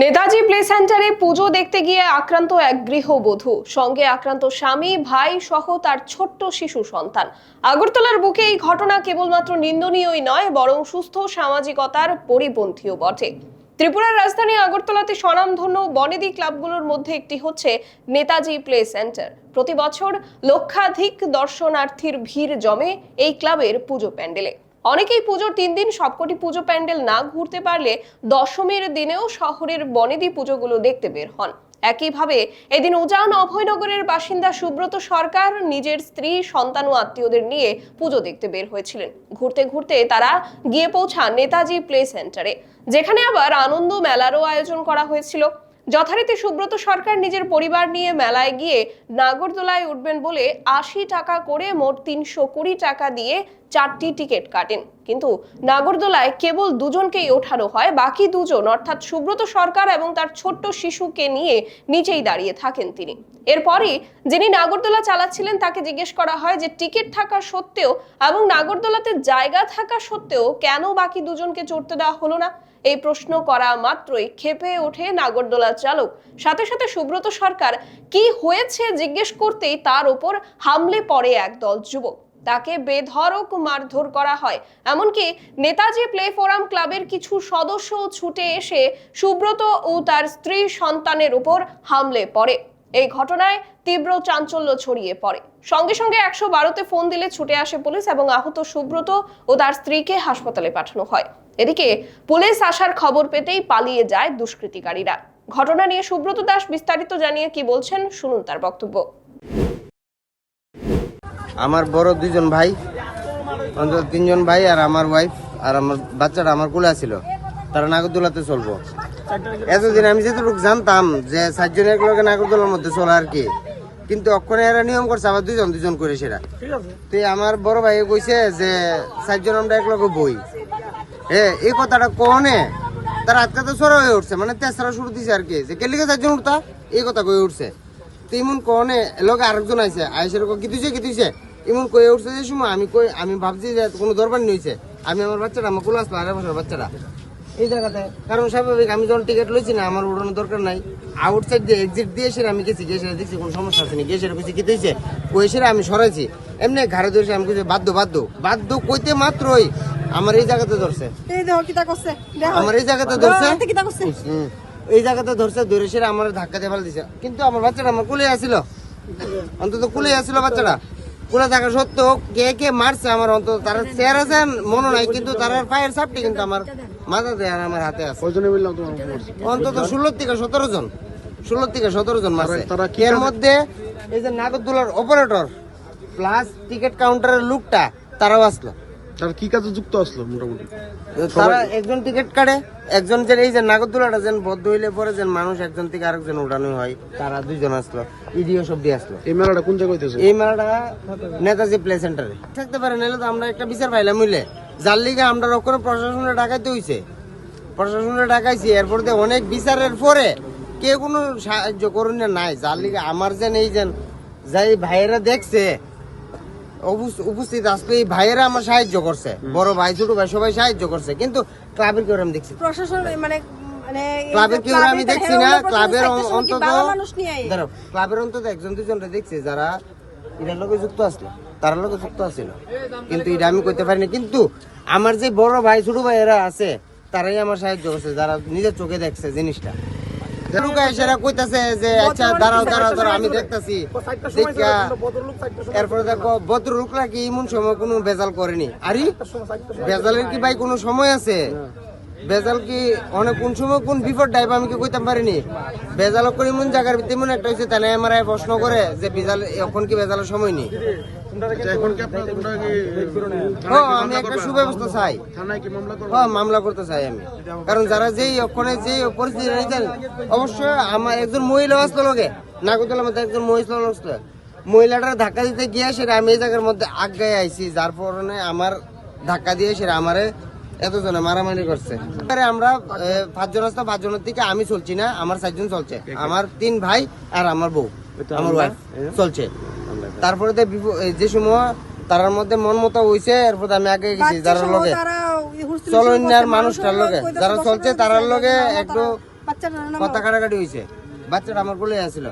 Netaji play সেন্টারে পুজো দেখতে গিয়ে আক্রান্ত এক গৃহবধূ। সঙ্গে আক্রান্ত স্বামী, ভাই সহ তার ছোট্ট শিশু সন্তান। আগরতলার বুকে এই ঘটনা কেবলমাত্র নিন্দনীয়ই নয়, বরং সুস্থ সামাজিকতার পরিপন্থীও বটে। ত্রিপুরার রাজধানী আগরতলাতে স্বনামধন্য বনেদি ক্লাবগুলোর মধ্যে একটি হচ্ছে নেতাজি প্লে সেন্টার। প্রতি বছর লক্ষাধিক দর্শনার্থীর ভিড় জমে এই ক্লাবের পুজো প্যান্ডেলে। অনেকেই পুজোর তিন দিন সবকটি পুজো প্যান্ডেল না ঘুরতে পারলে দশমীর দিনেও শহরের বনেদি পুজোগুলো দেখতে বের হন। একইভাবে এদিন উজান অভয়নগরের বাসিন্দা সুব্রত সরকার নিজের স্ত্রী, সন্তান ও আত্মীয়দের নিয়ে পুজো দেখতে বের হয়েছিলেন। ঘুরতে ঘুরতে তারা গিয়ে পৌঁছান নেতাজি প্লে সেন্টারে, যেখানে আবার আনন্দ মেলারও আয়োজন করা হয়েছিল। যথারীতি সুব্রত সরকার নিজের পরিবার নিয়ে মেলায় গিয়ে নাগরদোলায় উঠবেন বলে আশি টাকা করে মোট তিনশো কুড়ি টাকা দিয়ে চারটি টিকিট কাটেন। কিন্তু নাগরদোলায় কেবল দুজনকেই ওঠানো হয়, বাকি দুজন, অর্থাৎ সুব্রত সরকার এবং তার ছোট্ট শিশুকে নিয়ে নিচেই দাঁড়িয়ে থাকেন তিনি। এরপরই যিনি নাগরদোলা চালাচ্ছিলেন তাকে জিজ্ঞেস করা হয় যে, টিকিট থাকা সত্ত্বেও এবং নাগরদোলাতে জায়গা থাকা সত্ত্বেও কেন বাকি দুজনকে চড়তে দেওয়া হলো না? এই প্রশ্ন করা মাত্রই ক্ষেপে ওঠে নাগরদোলা চালক। সাথে সাথে সুব্রত সরকার কি হয়েছে জিজ্ঞেস করতেই তার ওপর হামলে পড়ে একদল যুবক। তাকে বেধড়ক মারধর করা হয়। এমনকি নেতাজি প্লে ফোরাম ক্লাবের কিছু সদস্য ছুটে এসে সুব্রত ও তার স্ত্রী সন্তানের উপর হামলে পড়ে। এই ঘটনায় তীব্র চাঞ্চল্য ছড়িয়ে পড়ে। সঙ্গে সঙ্গে একশো বারোতে ফোন দিলে ছুটে আসে পুলিশ এবং আহত সুব্রত ও তার স্ত্রীকে হাসপাতালে পাঠানো হয়। এদিকে পুলিশ আসার খবর পেতেই পালিয়ে যায় দুষ্কৃতিকারীরা। ঘটনা নিয়ে সুব্রত দাস বিস্তারিত জানিয়ে কি বলছেন শুনুন তার বক্তব্য। আমার বড় দুজন ভাই অন্তত তিনজন ভাই আর আমার ওয়াইফ আর আমার বাচ্চাটা আমার কোলে ছিল তারা নাগরদোলাতে চলবো। এতদিন আমি যেটুকু জানতাম যে সাতজন এক লগে নাগরদোলার মধ্যে চলে আর কি। কিন্তু অক্ষণে এরা নিয়ম করছে আবার দুজন দুজন করে সেটা তো আমার বড় ভাই কইছে যে সাতজন আমরা এক লগে বই। হ্যাঁ এই কথাটা কনে তার আজকে তো সরা হয়ে উঠছে মানে তেসরা শুরু দিছে আর কি। যে কেলিকে চারজন উঠতা, এই কথা কয়ে উঠছে। তো ইমন কনে লগে আরেকজন আইছে আইসে কি তুইছে কি তুইছে ইমন কয়ে উঠছে যে সময় আমি কই, আমি ভাবছি যে কোনো দরবার নিয়েছে আমি আমার বাচ্চাটা, আমার কোলে আসলো আড়াই বছর বাচ্চাটা। এই জায়গাতে, কারণ স্বাভাবিক, আমি যখন টিকিট লইছি না, আমার উড়ানোর দরকার নাই। আউটসাইড দিয়ে এক্সিট দিয়ে সেটা আমি গেছি, গিয়ে সেটা দেখছি কোনো সমস্যা আছে না গিয়ে সেটা কইছি, কি দিয়েছে কই সেটা আমি সরাইছি। এমনি ঘাড়ে ধরেছি, আমি কইছি, বাধ্য বাধ্য। বাধ্য কইতে মাত্রই আমার এই জায়গাতে ধরছে। এই দেখো কিতা করছে দেখো। আমার এই জায়গাতে ধরছে। করছে? এই জায়গাতে ধরছে ধরে সেটা আমার ধাক্কা দিয়ে ফেলে দিছে। কিন্তু আমার বাচ্চাটা আমার কুলে আসিল। অন্তত কুলে আসিল বাচ্চাটা। কুলে থাকা সত্ত্বেও কে কে মারছে আমার অন্তত তারা চেয়ার আছে মনে নাই কিন্তু তার পায়ের চাপটি কিন্তু আমার মাথাতে আর আমার হাতে আছে। অন্তত ষোলো থেকে সতেরো জন। ষোলো থেকে সতেরো জন মারছে। তারা- তারা কি এর মধ্যে এই যে নাগরদোলার অপারেটর প্লাস টিকিট কাউন্টারের লোকটা তারাও আসলো। তারা কি কাজে যুক্ত আসলো মোটামুটি? তারা একজন টিকিট কাটে একজন যে এই যে নাগরদোলাটা যেন বদ্ধ হইলে পরে যেন মানুষ একজন থেকে আরেকজন উঠানো হয় তারা দুইজন আসলো ইডিও সব দিয়ে আসলো। এই মেলাটা কোন জায়গায় হইতেছে? এই মেলাটা নেতাজি প্লে সেন্টারে। থাকতে পারে নাহলে তো আমরা একটা বিচার পাইলাম মিলে যার লিগে আমরা রক্ষণ প্রশাসনের ডাকাইতে হইছে। প্রশাসনের ডাকাইছি এরপর দিয়ে অনেক বিচারের পরে কে কোনো সাহায্য করুন নাই। যার লিগে আমার যেন এই যেন যাই ভাইয়েরা দেখছে উপস্থিত আসলে এই ভাইয়েরা আমার সাহায্য করছে। বড় ভাই ছোট ভাই সবাই সাহায্য করছে। কিন্তু ক্লাবের কেউ আমি দেখছি প্রশাসন মানে মানে এই যে ক্লাবের কেউ আমি দেখছি না। ক্লাবের অন্তত। দাঁড়াও, ক্লাবের অন্তত একজন দুজনটা দেখছি যারা এটার লোকে যুক্ত আসলো তার লোকে যুক্ত আসছিল কিন্তু এটা আমি করতে পারিনি। কিন্তু আমার যে বড় ভাই ছোট ভাই এরা আছে তারাই আমার সাহায্য করছে। যারা নিজের চোখে দেখছে জিনিসটা। লুকায় সেরা কইতাছে যে আচ্ছা দাঁড়াও দাঁড়াও দাঁড়াও আমি দেখতাছি। এরপরে দেখো ভদ্রলোকরা কি এমন সময় কোনো বেজাল করেনি? আরে বেজালের কি ভাই কোনো সময় আছে? বেজাল কি অনেক কোন সময় কোন বিপদ ডাইব আমি কি কইতাম পারিনি? বেজাল করে এমন জায়গার একটা হয়েছে তাই আমার প্রশ্ন করে যে বেজাল এখন কি বেজালের সময় নেই? আচ্ছা, এখন কি আপনারা তোমরা কি ও আমি একটা সুব্যবস্থা চাই। থানায় কি মামলা করবে হ্যাঁ মামলা করতে চাই আমি। কারণ যারা যেই ওখানে যে পরিস্থিতি অবশ্যই আমার একজন মহিলা আসলো লোকে নাগরদোলার মধ্যে একজন মহিলা আসলো মহিলাটার ধাক্কা দিতে গিয়ে সেটা আমি এই জায়গার মধ্যে আগায় আইছি। যার কারণে আমার ধাক্কা দিয়ে সেটা আমারে এতজনে মারামারি করছে। আমরা পাঁচজন আসতো পাঁচজনের থেকে আমি চলছি না আমার চারজন চলছে। আমার তিন ভাই আর আমার বউ আমার ওয়াইফ চলছে। তারপরে যে সময় তার মধ্যে মন মতো হইছে এরপর আমি আগে গেছি যারা লগে। তারা হুলস্থুল চলো শুরু ইন্ডিয়ার করছে, মানুষটার লগে যারা চলছে তারার লগে একটু কথা কাটাকাটি হয়েছে বাচ্চাটা আমার বলে আসছিল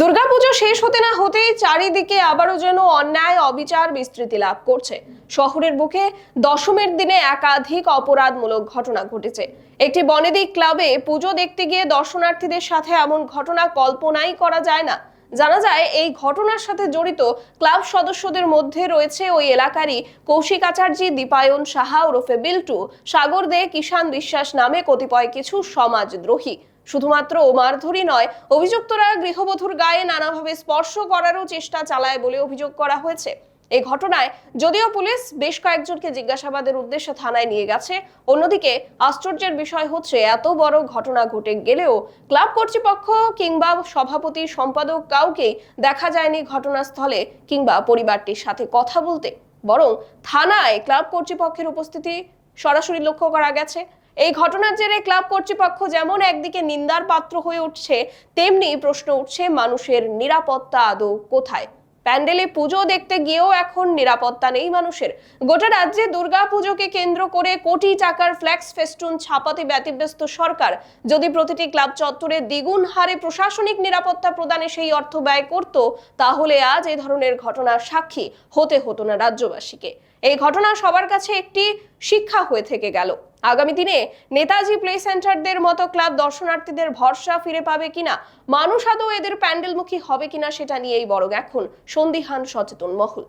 দুর্গাপুজো শেষ হতে না হতেই চারিদিকে আবারও যেন অন্যায়, অবিচার, বিস্তৃতি লাভ করছে। শহরের বুকে দশমের দিনে একাধিক অপরাধমূলক ঘটনা ঘটেছে। একটি বনেদি ক্লাবে পুজো দেখতে গিয়ে দর্শনার্থীদের সাথে এমন ঘটনা কল্পনাই করা যায় না। জানা যায়, এই ঘটনার সাথে জড়িত ক্লাব সদস্যদের মধ্যে রয়েছে ওই এলাকারই কৌশিক আচার্যী, দীপায়ন সাহা, ওরফে বিল্টু, সাগর দে কিষান বিশ্বাস নামে কতিপয় কিছু সমাজদ্রোহী। শুধুমাত্র মারধরি নয়, অভিযুক্তরা গৃহবধূর গায়ে নানাভাবে স্পর্শ করারও চেষ্টা চালায় বলে অভিযোগ করা হয়েছে। এই ঘটনায় যদিও পুলিশ বেশ কয়েকজনকে জিজ্ঞাসাবাদের উদ্দেশ্যে থানায় নিয়ে গেছে, অন্যদিকে আশ্চর্যের বিষয় হচ্ছে এত বড় ঘটনা ঘটে গেলেও ক্লাব কর্তৃপক্ষ কিংবা সভাপতি, সম্পাদক কাউকেই দেখা যায়নি ঘটনাস্থলে কিংবা পরিবারটির সাথে কথা বলতে। বরং থানায় ক্লাব কর্তৃপক্ষের উপস্থিতি সরাসরি লক্ষ্য করা গেছে। এই ঘটনার জেরে ক্লাব কর্তৃপক্ষ যেমন একদিকে নিন্দার পাত্র হয়ে উঠছে, তেমনি প্রশ্ন উঠছে মানুষের নিরাপত্তা আদৌ কোথায়? প্যান্ডেলে পুজো দেখতে গিয়েও এখন নিরাপত্তা নেই মানুষের। গোটা রাজ্যে দুর্গা পুজোকে কেন্দ্র করে কোটি টাকার ফ্ল্যাক্স ফেস্টুন ছাপাতে ব্যতিব্যস্ত সরকার। যদি প্রতিটি ক্লাব চত্বরে দ্বিগুণ হারে প্রশাসনিক নিরাপত্তা প্রদানে সেই অর্থ ব্যয় করত, তাহলে আজ এই ধরনের ঘটনার সাক্ষী হতে হতো না রাজ্যবাসীকে। এই ঘটনা সবার কাছে একটি শিক্ষা হয়ে থেকে গেল। আগামী দিনে নেতাজি প্লে সেন্টারদের মতো ক্লাব দর্শনার্থীদের ভরসা ফিরে পাবে কিনা? মানুষ আদৌ এদের প্যান্ডেলমুখী হবে কিনা সেটা নিয়েই বরং এখন সন্দিহান সচেতন মহল।